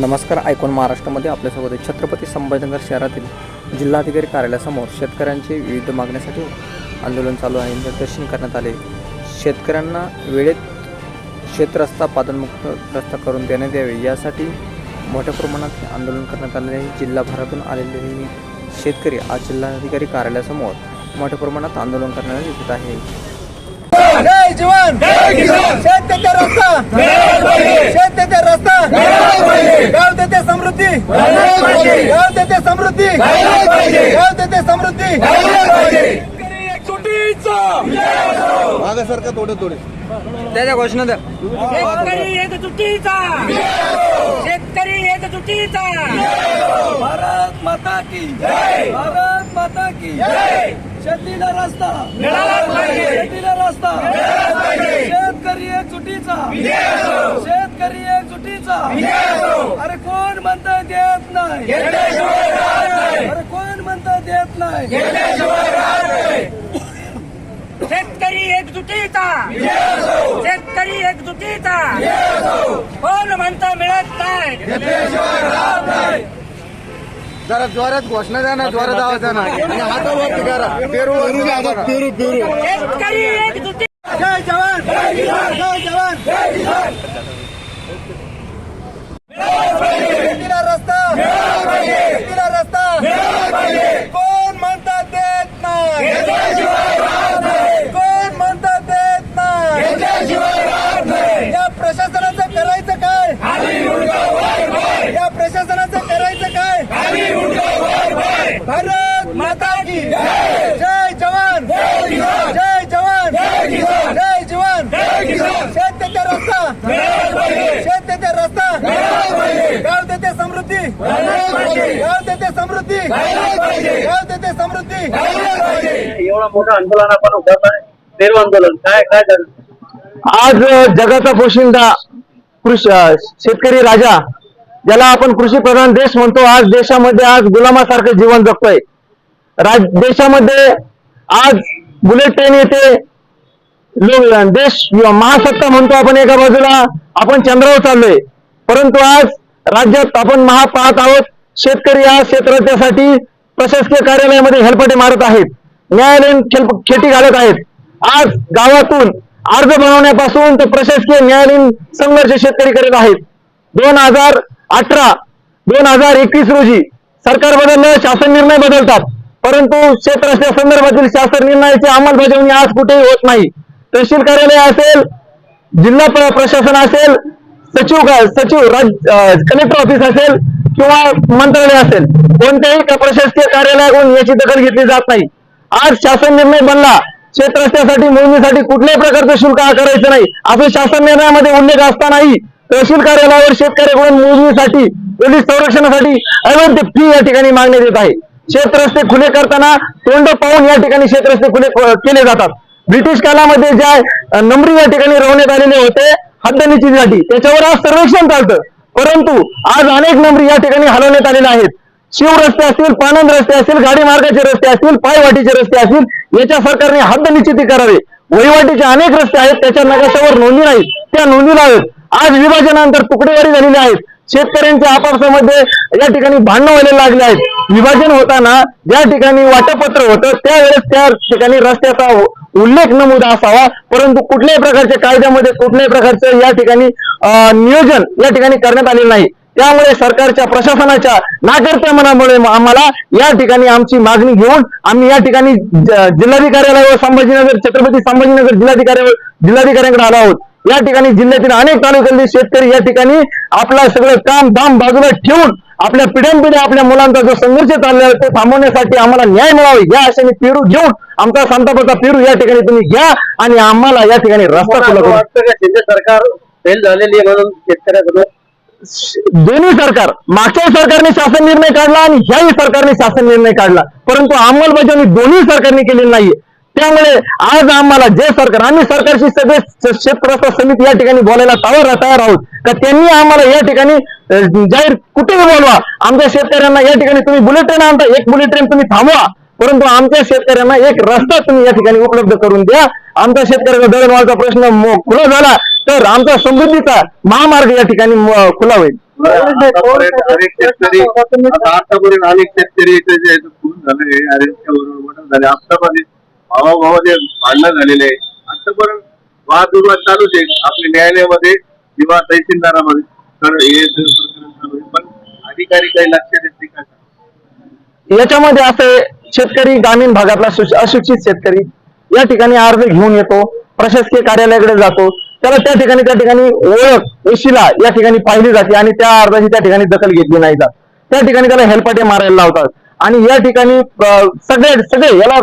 नमस्कार ऐकून महाराष्ट्रामध्ये आपल्यासोबत आहे. छत्रपती संभाजीनगर शहरातील जिल्हाधिकारी कार्यालयासमोर शेतकऱ्यांचे विविध मागण्यासाठी आंदोलन चालू आहे. निदर्शन करण्यात आले. शेतकऱ्यांना वेळेत शेतरस्ता पादनमुक्त रस्ता करून देण्यात यावे. यासाठी मोठ्या प्रमाणात आंदोलन करण्यात आलेले आहे. जिल्हाभरातून आलेले शेतकरी आज जिल्हाधिकारी कार्यालयासमोर मोठ्या प्रमाणात आंदोलन करण्यात येत आहे. जय जवान शेत देते रस्ता शेत देते रस्ता! गाव देते समृद्धी! गाव देते समृद्धी! गाव देते समृद्धी! मागे सारखं थोडे थोडे त्याच्या घोषणा द्या. शेतकरी एकजुटीचा! शेतकरी एकजुटीचा! भारत माता की जय! भारत माता की जय! शेतीला रस्ता. शेतीला रस्ता. शेतकरी एक चुटीचा शेतकरी एक चुटीचा अरे कोण म्हणतं देत नाही? अरे कोण म्हणतं देत नाही? शेतकरी एकजुटीचा शेतकरी एकजुटीचा कोण म्हणतं मिळत नाही? जरा जोरात घोषणा द्या ना जोरात आवाज द्या ना. आणि हातावरती करा पेरू पेरू पेरू. शेतकरी एकजुटी जय जवान! जय जवान शेतीला रस्ता शेतीला रस्ता कोण म्हणतात देत नाही कोण म्हणतात देत नाही या प्रशासनाचं करायचं काय या प्रशासनाचं करायचं काय भारत माता की जय जवान जय जवान जय जवान शेत देते रस्ता शेत देते रस्ता गाव देते समृद्धी. गाव देते समृद्धी. गाव देते समृद्धी. एवढा मोठा आंदोलन आपण उभारलं आहे. पेरू आंदोलन काय काय झालं? आज जगाचा पोशिंदा कृषी शेतकरी राजा ज्याला आपण कृषी प्रधान देश म्हणतो आज देशामध्ये आज गुलामासारखं जीवन जगतोय. राज देशामध्ये आज बुलेट ट्रेन येते देश महासत्ता म्हणतो आपण एका बाजूला आपण चंद्रावर चाललोय. परंतु आज राज्यात आपण महा पाहत आहोत. शेतकरी या क्षेत्रासाठी प्रशासकीय कार्यालयामध्ये हेलपटे मारत आहेत. न्यायालयीन खेटी घालत आहेत. आज गावातून अर्ज बनवण्यापासून ते प्रशासकीय न्यायालयीन संघर्ष शेतकरी करीत आहेत. दोन हजार अठरा दोन हजार एकवीस रोजी सरकार बदललं शासन निर्णय बदलतात. परंतु क्षेत्राच्या संदर्भातील शासन निर्णयाची अंमलबजावणी आज कुठेही होत नाही. तहसील कार्यालय असेल जिल्हा प्रशासन असेल सचिव सचिव कलेक्टर ऑफिस असेल किंवा मंत्रालय असेल कोणत्याही प्रशासकीय कार्यालयाकडून याची दखल घेतली जात नाही. आज शासन निर्णय बनला शेत रस्त्यासाठी मोजणीसाठी कुठल्याही प्रकारचं शुल्क आकारायचं नाही. असं शासन निर्णयामध्ये उल्लेख असतानाही तहसील कार्यालयावर शेतकऱ्याकडून मोजणीसाठी पोलीस संरक्षणासाठी अवैध फी या ठिकाणी मागण्यात येत आहे. शेत रस्ते खुले करताना तोंड पाहून या ठिकाणी शेत रस्ते खुले केले जातात. ब्रिटिश कालामध्ये ज्या नंबरी या ठिकाणी रोवण्यात आलेले होते हद्दनिचीसाठी त्याच्यावर आज सर्वेक्षण चालतं. परंतु आज अनेक नंबरी या ठिकाणी हलवण्यात आलेल्या आहेत. शिव रस्ते असतील पानंद रस्ते असतील गाडी मार्गाचे रस्ते असतील पायवाटीचे रस्ते असतील याच्या सरकारने हद्द निश्चिती करावे. वहिवाटीचे अनेक रस्ते आहेत त्याच्या नकाशावर नोंदी नाहीत. त्या नोंदी लावेत आज विभाजनानंतर तुकडेवारी झालेली आहेत. शेतकऱ्यांच्या आपापसामध्ये या ठिकाणी भांडणं व्हायला लागले आहेत. विभाजन होताना ज्या ठिकाणी वाटपत्र होतं त्यावेळेस त्या ठिकाणी रस्त्याचा उल्लेख नमूद असावा परंतु कुठल्याही प्रकारच्या कायद्यामध्ये कुठल्याही प्रकारचं या ठिकाणी नियोजन या ठिकाणी करण्यात आलेलं नाही. त्यामुळे सरकारच्या प्रशासनाच्या नाकर्त्यामनामुळे आम्हाला या ठिकाणी आमची मागणी घेऊन आम्ही या ठिकाणी ज- जिल्हाधिकाऱ्यालयावर संभाजीनगर छत्रपती संभाजीनगर जिल्हाधिकारी जिल्हाधिकाऱ्यांकडे आलो आहोत. या ठिकाणी जिल्ह्यातील अनेक तालुक्यातील शेतकरी या ठिकाणी आपला सगळं काम दाम बाजूला ठेवून आपल्या पिढ्यानपिढ्या आपल्या मुलांचा जो संघर्ष चाललेला आहे, तो थांबवण्यासाठी आम्हाला न्याय मिळावा. या आशेने पेरू घेऊन आमचा संतापाचा पेरू या ठिकाणी तुम्ही घ्या आणि आम्हाला या ठिकाणी रस्ता खुला तुम्हाला करून. वाटतं का शिंदे सरकार फेल झालेली आहे म्हणून शेतकऱ्याकडून? दोन्ही सरकार मागच्याही सरकारने शासन निर्णय काढला आणि ह्याही सरकारने शासन निर्णय काढला. परंतु अंमलबजावणी दोन्ही सरकारने केलेली नाहीये. त्यामुळे आज आम्हाला जे सरकार आम्ही सरकारशी सगळे श- समिती या ठिकाणी बोलायला तयार तयार आहोत. का त्यांनी आम्हाला या ठिकाणी जाहीर कुठेही बोलवा. आमच्या शेतकऱ्यांना या ठिकाणी तुम्ही बुलेट ट्रेन आणता एक बुलेट ट्रेन तुम्ही थांबवा. परंतु आमच्या शेतकऱ्यांना एक रस्ता तुम्ही या ठिकाणी उपलब्ध करून द्या. आमच्या शेतकऱ्याचा दळणवळचा प्रश्न खुला झाला तर आमचा समृद्धीचा महामार्ग या ठिकाणी खुला होईल. आतापर्यंत अनेक शेतकरी शेतकरी झाले झाले. भावाभावाने भांडणं झालेले आहे. आतापर्यंत वादविवाद चालूच आहे आपल्या न्यायालयामध्ये किंवा तहसीलदारामध्ये. तर हे चालू पण अधिकारी काही लक्ष देत नाही का? याच्यामध्ये असं शेतकरी ग्रामीण भागातला अशिक्षित शेतकरी या ठिकाणी अर्ज घेऊन येतो. प्रशासकीय कार्यालयाकडे जातो. त्याला त्या ठिकाणी त्या ठिकाणी ओळख वशिला या ठिकाणी पाहिली जाते आणि त्या अर्जाची त्या ठिकाणी दखल घेतली नाही जात. त्या ठिकाणी त्याला हेलपाटे मारायला लावतात. आणि या ठिकाणी सगळे सगळे याला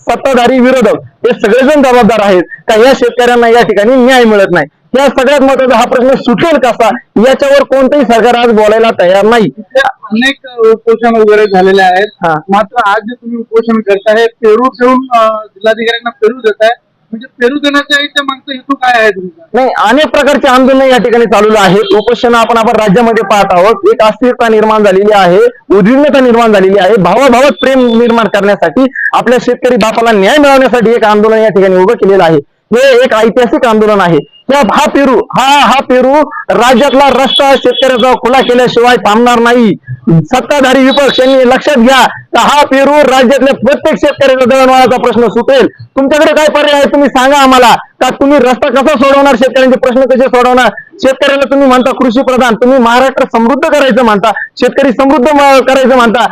सत्ताधारी विरोधक हे सगळेजण जबाबदार आहेत. का या शेतकऱ्यांना या ठिकाणी न्याय मिळत नाही? या सगळ्यात महत्त्वाचा हा प्रश्न सुटेल कसा? याच्यावर कोणतंही सरकार आज बोलायला तयार नाही. अनेक उपोषण वगैरे झालेले आहेत. हा. मात्र आज जे तुम्ही उपोषण करताय पेरू ठेवून जिल्हाधिकाऱ्यांना पेरू देत आहे म्हणजे पेरू देण्याच्या इथे मागचा हेतू काय आहे तुमचा? नाही अनेक प्रकारचे आंदोलन या ठिकाणी चालू आहे. उपोषण आपण आपण राज्यामध्ये पाहत आहोत. एक अस्थिरता निर्माण झालेली आहे उद्विग्नता निर्माण झालेली आहे. भावाभावात प्रेम निर्माण करण्यासाठी आपल्या शेतकरी बापाला न्याय मिळवण्यासाठी एक आंदोलन या ठिकाणी उभं केलेलं आहे. हे एक ऐतिहासिक आंदोलन आहे. हा पेरू हा हा पेरू राज्यातला रस्ता शेतकऱ्याचा खुला केल्याशिवाय थांबणार नाही. सत्ताधारी विपक्ष यांनी लक्षात घ्या तर हा पेरू राज्यातल्या प्रत्येक शेतकऱ्याचा दळणवळाचा प्रश्न सुटेल. तुमच्याकडे काय पर्याय आहे तुम्ही सांगा आम्हाला. का तुम्ही रस्ता कसा सोडवणार शेतकऱ्यांचे प्रश्न कसे सोडवणार? शेतकऱ्याला तुम्ही म्हणता कृषी प्रधान तुम्ही महाराष्ट्र समृद्ध करायचं म्हणता शेतकरी समृद्ध करायचं म्हणता.